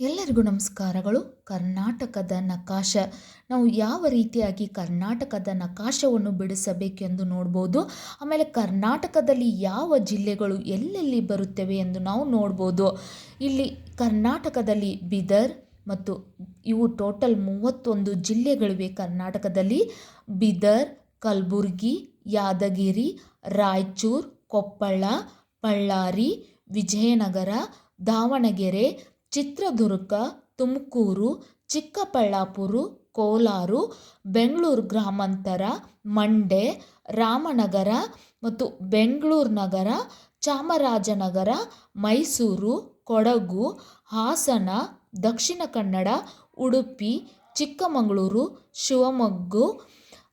ಎಲ್ಲರಿಗೂ ನಮಸ್ಕಾರಗಳು. ಕರ್ನಾಟಕದ ನಕಾಶ. ನಾವು ಯಾವ ರೀತಿಯಾಗಿ ಕರ್ನಾಟಕದ ನಕಾಶವನ್ನು ಬಿಡಿಸಬೇಕೆಂದು ನೋಡ್ಬೋದು? ಆಮೇಲೆ ಕರ್ನಾಟಕದಲ್ಲಿ ಯಾವ ಜಿಲ್ಲೆಗಳು ಎಲ್ಲೆಲ್ಲಿ ಬರುತ್ತವೆ ಎಂದು ನಾವು ನೋಡ್ಬೋದು? ಇಲ್ಲಿ ಕರ್ನಾಟಕದಲ್ಲಿ ಬಿದರ್ ಮತ್ತು ಇವು ಟೋಟಲ್ ಮೂವತ್ತೊಂದು ಜಿಲ್ಲೆಗಳಿವೆ ಕರ್ನಾಟಕದಲ್ಲಿ. ಬಿದರ್, ಕಲಬುರ್ಗಿ, ಯಾದಗಿರಿ, ರಾಯಚೂರು, ಕೊಪ್ಪಳ, ಬಳ್ಳಾರಿ, ವಿಜಯನಗರ, ದಾವಣಗೆರೆ ಚಿತ್ರದುರ್ಗ, ತುಮಕೂರು, ಚಿಕ್ಕಬಳ್ಳಾಪುರ, ಕೋಲಾರ, ಬೆಂಗಳೂರು ಗ್ರಾಮಾಂತರ, ಮಂಡ್ಯ, ರಾಮನಗರ ಮತ್ತು ಬೆಂಗಳೂರು ನಗರ, ಚಾಮರಾಜನಗರ, ಮೈಸೂರು, ಕೊಡಗು, ಹಾಸನ, ದಕ್ಷಿಣ ಕನ್ನಡ, ಉಡುಪಿ, ಚಿಕ್ಕಮಗಳೂರು, ಶಿವಮೊಗ್ಗ,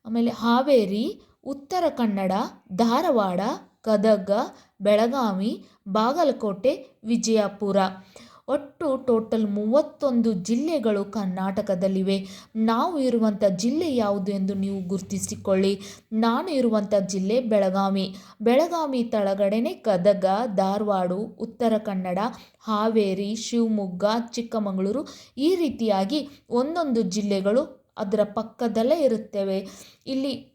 ಆಮೇಲೆ ಹಾವೇರಿ, ಉತ್ತರ ಕನ್ನಡ, ಧಾರವಾಡ, ಗದಗ, ಬೆಳಗಾವಿ, ಬಾಗಲಕೋಟೆ, ವಿಜಯಪುರ. ಒಟ್ಟು ಟೋಟಲ್ ಮೂವತ್ತೊಂದು ಜಿಲ್ಲೆಗಳು ಕರ್ನಾಟಕದಲ್ಲಿವೆ. ನಾವು ಇರುವಂಥ ಜಿಲ್ಲೆ ಯಾವುದು ಎಂದು ನೀವು ಗುರುತಿಸಿಕೊಳ್ಳಿ. ನಾನು ಇರುವಂಥ ಜಿಲ್ಲೆ ಬೆಳಗಾವಿ. ಬೆಳಗಾವಿ ತಳಗಡೆನೆ ಗದಗ, ಧಾರವಾಡ, ಉತ್ತರ ಕನ್ನಡ, ಹಾವೇರಿ, ಶಿವಮೊಗ್ಗ, ಚಿಕ್ಕಮಗಳೂರು ಈ ರೀತಿಯಾಗಿ ಒಂದೊಂದು ಜಿಲ್ಲೆಗಳು ಅದರ ಪಕ್ಕದಲ್ಲೇ ಇರುತ್ತವೆ. ಇಲ್ಲಿ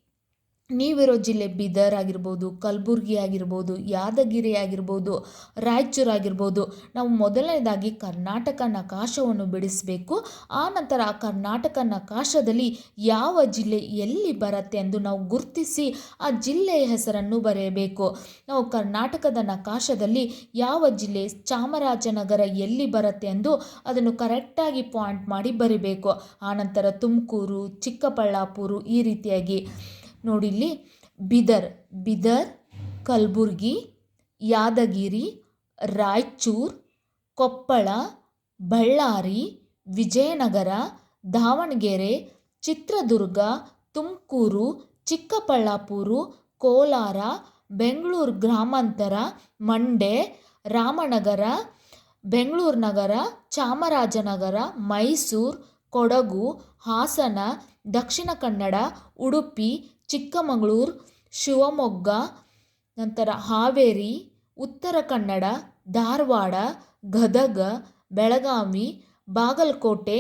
ನೀವಿರೋ ಜಿಲ್ಲೆ ಬೀದರ್ ಆಗಿರ್ಬೋದು, ಕಲಬುರ್ಗಿ ಆಗಿರ್ಬೋದು, ಯಾದಗಿರಿ ಆಗಿರ್ಬೋದು, ರಾಯಚೂರು ಆಗಿರ್ಬೋದು, ನಾವು ಮೊದಲನೇದಾಗಿ ಕರ್ನಾಟಕ ನಕಾಶವನ್ನು ಬಿಡಿಸಬೇಕು. ಆ ನಂತರ ಆ ಕರ್ನಾಟಕ ನಕಾಶದಲ್ಲಿ ಯಾವ ಜಿಲ್ಲೆ ಎಲ್ಲಿ ಬರುತ್ತೆ ಎಂದು ನಾವು ಗುರುತಿಸಿ ಆ ಜಿಲ್ಲೆಯ ಹೆಸರನ್ನು ಬರೆಯಬೇಕು. ನಾವು ಕರ್ನಾಟಕದ ನಕಾಶದಲ್ಲಿ ಯಾವ ಜಿಲ್ಲೆ ಚಾಮರಾಜನಗರ ಎಲ್ಲಿ ಬರುತ್ತೆ ಎಂದು ಅದನ್ನು ಕರೆಕ್ಟಾಗಿ ಪಾಯಿಂಟ್ ಮಾಡಿ ಬರಿಬೇಕು. ಆನಂತರ ತುಮಕೂರು, ಚಿಕ್ಕಬಳ್ಳಾಪುರ ಈ ರೀತಿಯಾಗಿ. ನೋಡಿಲ್ಲಿ, ಬಿದರ್ ಬಿದರ್, ಕಲಬುರ್ಗಿ, ಯಾದಗಿರಿ, ರಾಯಚೂರು, ಕೊಪ್ಪಳ, ಬಳ್ಳಾರಿ, ವಿಜಯನಗರ, ದಾವಣಗೆರೆ, ಚಿತ್ರದುರ್ಗ, ತುಮಕೂರು, ಚಿಕ್ಕಬಳ್ಳಾಪುರ, ಕೋಲಾರ, ಬೆಂಗಳೂರು ಗ್ರಾಮಾಂತರ, ಮಂಡ್ಯ, ರಾಮನಗರ, ಬೆಂಗಳೂರು ನಗರ, ಚಾಮರಾಜನಗರ, ಮೈಸೂರು, ಕೊಡಗು, ಹಾಸನ, ದಕ್ಷಿಣ ಕನ್ನಡ, ಉಡುಪಿ ಚಿಕ್ಕಮಗಳೂರು, ಶಿವಮೊಗ್ಗ, ನಂತರ ಹಾವೇರಿ, ಉತ್ತರ ಕನ್ನಡ, ಧಾರವಾಡ, ಗದಗ, ಬೆಳಗಾವಿ, ಬಾಗಲಕೋಟೆ,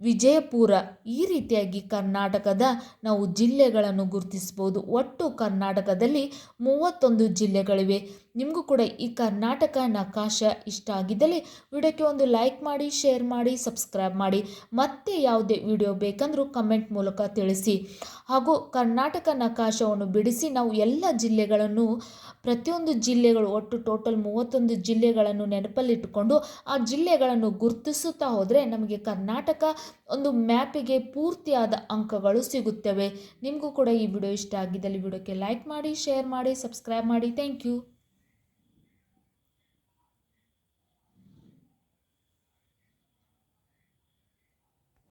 ವಿಜಯಪುರ ಈ ರೀತಿಯಾಗಿ ಕರ್ನಾಟಕದ ನಾವು ಜಿಲ್ಲೆಗಳನ್ನು ಗುರುತಿಸ್ಬೋದು. ಒಟ್ಟು ಕರ್ನಾಟಕದಲ್ಲಿ ಮೂವತ್ತೊಂದು ಜಿಲ್ಲೆಗಳಿವೆ. ನಿಮಗೂ ಕೂಡ ಈ ಕರ್ನಾಟಕ ನಕಾಶ ಇಷ್ಟ ಆಗಿದ್ದಲ್ಲಿ ವಿಡಿಯೋಕ್ಕೆ ಒಂದು ಲೈಕ್ ಮಾಡಿ, ಶೇರ್ ಮಾಡಿ, ಸಬ್ಸ್ಕ್ರೈಬ್ ಮಾಡಿ. ಮತ್ತೆ ಯಾವುದೇ ವಿಡಿಯೋ ಬೇಕಂದರೂ ಕಮೆಂಟ್ ಮೂಲಕ ತಿಳಿಸಿ. ಹಾಗೂ ಕರ್ನಾಟಕ ನಕಾಶವನ್ನು ಬಿಡಿಸಿ ನಾವು ಎಲ್ಲ ಜಿಲ್ಲೆಗಳನ್ನು, ಪ್ರತಿಯೊಂದು ಜಿಲ್ಲೆಗಳು ಒಟ್ಟು ಟೋಟಲ್ ಮೂವತ್ತೊಂದು ಜಿಲ್ಲೆಗಳನ್ನು ನೆನಪಲ್ಲಿಟ್ಟುಕೊಂಡು ಆ ಜಿಲ್ಲೆಗಳನ್ನು ಗುರುತಿಸುತ್ತಾ ಹೋದರೆ ನಮಗೆ ಕರ್ನಾಟಕ ಒಂದು ಮ್ಯಾಪಿಗೆ ಪೂರ್ತಿಯಾದ ಅಂಕಗಳು ಸಿಗುತ್ತವೆ. ನಿಮಗೂ ಕೂಡ ಈ ವಿಡಿಯೋ ಇಷ್ಟ ಆಗಿದ್ದಲ್ಲಿ ವಿಡಿಯೋಕ್ಕೆ ಲೈಕ್ ಮಾಡಿ, ಶೇರ್ ಮಾಡಿ, ಸಬ್ಸ್ಕ್ರೈಬ್ ಮಾಡಿ. Thank you.